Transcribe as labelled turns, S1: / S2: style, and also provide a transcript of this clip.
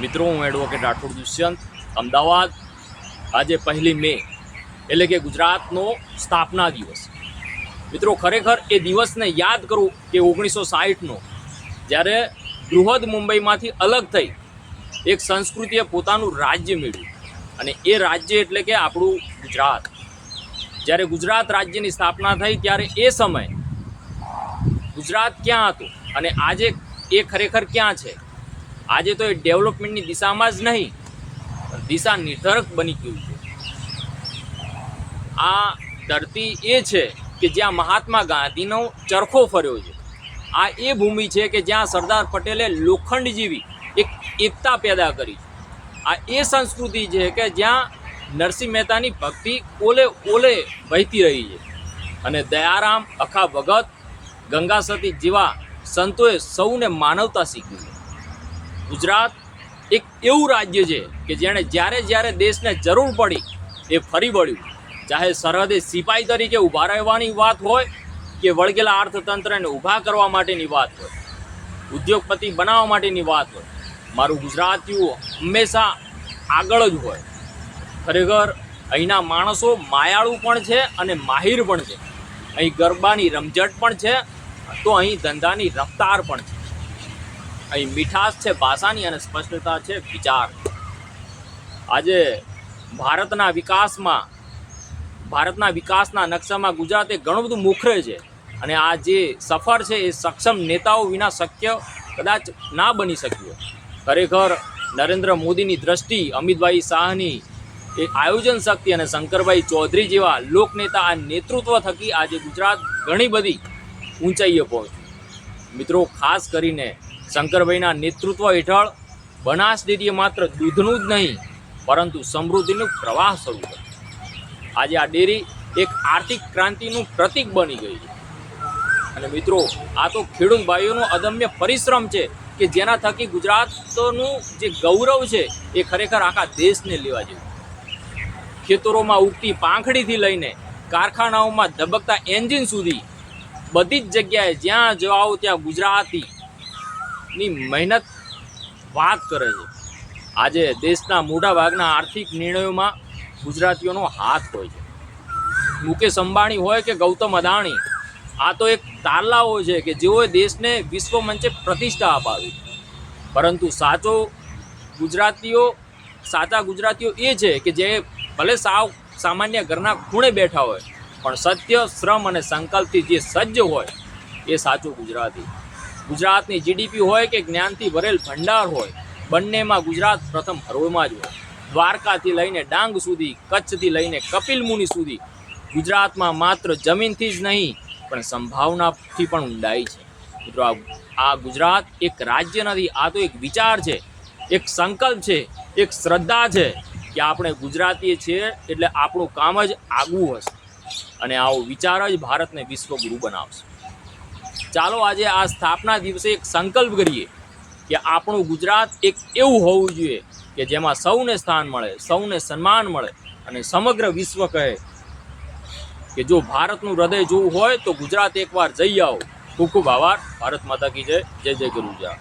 S1: મિત્રો, હું એડવોકેટ રાઠોડ દુષ્યંત, અમદાવાદ. આજે પહેલી મે, એટલે કે ગુજરાતનો સ્થાપના દિવસ. મિત્રો, ખરેખર એ દિવસને યાદ કરું કે ઓગણીસો સાહીઠનો, જ્યારે બૃહદ મુંબઈમાંથી અલગ થઈ એક સંસ્કૃતિએ પોતાનું રાજ્ય મેળવ્યું. અને એ રાજ્ય એટલે કે આપણું ગુજરાત. જ્યારે ગુજરાત રાજ્યની સ્થાપના થઈ, ત્યારે એ સમય ગુજરાત ક્યાં હતું? અને આજે એ ખરેખર ક્યાં છે? આજે તો એ ડેવલપમેન્ટની દિશામાં જ નહીં દિશા નિર્ધારક બની ગયું છે. આ ધરતી એ છે કે જ્યાં મહાત્મા ગાંધીનો ચરખો ફર્યો છે. આ એ ભૂમિ છે કે જ્યાં સરદાર પટેલે લોખંડ જેવી એક એકતા પેદા કરી છે. આ એ સંસ્કૃતિ છે કે જ્યાં નરસિંહ મહેતાની ભક્તિ ઓલે ઓલે વહેતી રહી છે. અને દયારામ, અખા ભગત, ગંગા સતી જેવા સંતોએ સૌને માનવતા શીખવી. છે ગુજરાત એક એવું રાજ્ય છે કે જેણે જ્યારે જ્યારે દેશને જરૂર પડી એ ફરી વળ્યું. ચાહે સરહદે સિપાઈ તરીકે ઊભા રહેવાની વાત હોય કે વળગેલા અર્થતંત્રને ઊભા કરવા માટેની વાત હોય, ઉદ્યોગપતિ બનાવવા માટેની વાત હોય, મારું ગુજરાતીઓ હંમેશા આગળ જ હોય. ખરેખર અહીંના માણસો માયાળુ પણ છે અને માહિર પણ છે. અહીં ગરબાની રમઝટ પણ છે, તો અહીં ધંધાની રફતાર પણ છે. અહીં મીઠાશ છે, ભાષાની અને સ્પષ્ટતા છે, વિચાર. આજે ભારતના વિકાસમાં, ભારતના વિકાસના નકશામાં ગુજરાતે ઘણું બધું મુખરે છે અને આ જે સફર છે એ સક્ષમ નેતાઓ વિના શક્ય કદાચ ના બની શક્યું. ખરેખર નરેન્દ્ર મોદીની દ્રષ્ટિ, અમિતભાઈ શાહની એ આયોજન શક્તિ અને શંકરભાઈ ચૌધરી જેવા લોકનેતા આ નેતૃત્વ થકી આજે ગુજરાત ઘણી બધી ઊંચાઈએ પહોંચ્યું. મિત્રો, ખાસ કરીને શંકરભાઈના નેતૃત્વ હેઠળ બનાસ ડેરીએ માત્ર દૂધનું જ નહીં, પરંતુ સમૃદ્ધિનું પ્રવાહ શરૂ કર્યો. આજે આ ડેરી એક આર્થિક ક્રાંતિનું પ્રતીક બની ગઈ છે. અને મિત્રો, આ તો ખેડૂત ભાઈઓનો અદમ્ય પરિશ્રમ છે કે જેના થકી ગુજરાતનું જે ગૌરવ છે એ ખરેખર આખા દેશને લેવા જેવું ખેતરોમાં ઉગતી પાંખડીથી લઈને કારખાનાઓમાં ધબકતા એન્જિન સુધી બધી જ જગ્યાએ જ્યાં જાઓ ત્યાં ગુજરાતી ની મહેનત વાત કરે છે. આજે દેશના મોટા ભાગના આર્થિક નિર્ણયોમાં ગુજરાતીઓનો હાથ હોય છે. મુકેશ અંબાણી હોય કે ગૌતમ અદાણી, આ તો એક તારલાઓ છે કે જેઓએ દેશને વિશ્વ મંચે પ્રતિષ્ઠા અપાવી. પરંતુ સાચો ગુજરાતીઓ, સાચા ગુજરાતીઓ એ છે કે જે ભલે સાવ સામાન્ય ઘરના ખૂણે બેઠા હોય, પણ સત્ય, શ્રમ અને સંકલ્પથી જે સજ્જ હોય, એ સાચું ગુજરાતી. ગુજરાતની જીડીપી હોય કે જ્ઞાનથી ભરેલ ભંડાર હોય, બંનેમાં ગુજરાત પ્રથમ હરોળમાં જ હોય. દ્વારકાથી લઈને ડાંગ સુધી, કચ્છથી લઈને કપિલ મુનિ સુધી ગુજરાતમાં માત્ર જમીનથી જ નહીં, પણ સંભાવનાથી પણ ઊંડાઈ છે. મિત્રો, આ ગુજરાત એક રાજ્ય નથી, આ તો એક વિચાર છે, એક સંકલ્પ છે, એક શ્રદ્ધા છે કે આપણે ગુજરાતીએ છીએ એટલે આપણું કામ જ આગવું હશે. અને આવો વિચાર જ ભારતને વિશ્વગુરુ બનાવશે. ચાલો આજે આ સ્થાપના દિવસે એક સંકલ્પ કરીએ કે આપણું ગુજરાત એક એવું હોવું જોઈએ કે જેમાં સૌને સ્થાન મળે, સૌને સન્માન મળે અને સમગ્ર વિશ્વ કહે કે જો ભારતનું હૃદય જોવું હોય તો ગુજરાત એકવાર જઈ આવો. ખૂબ ખૂબ આભાર. ભારત માતા કી જય. જય જય ગુરુજા.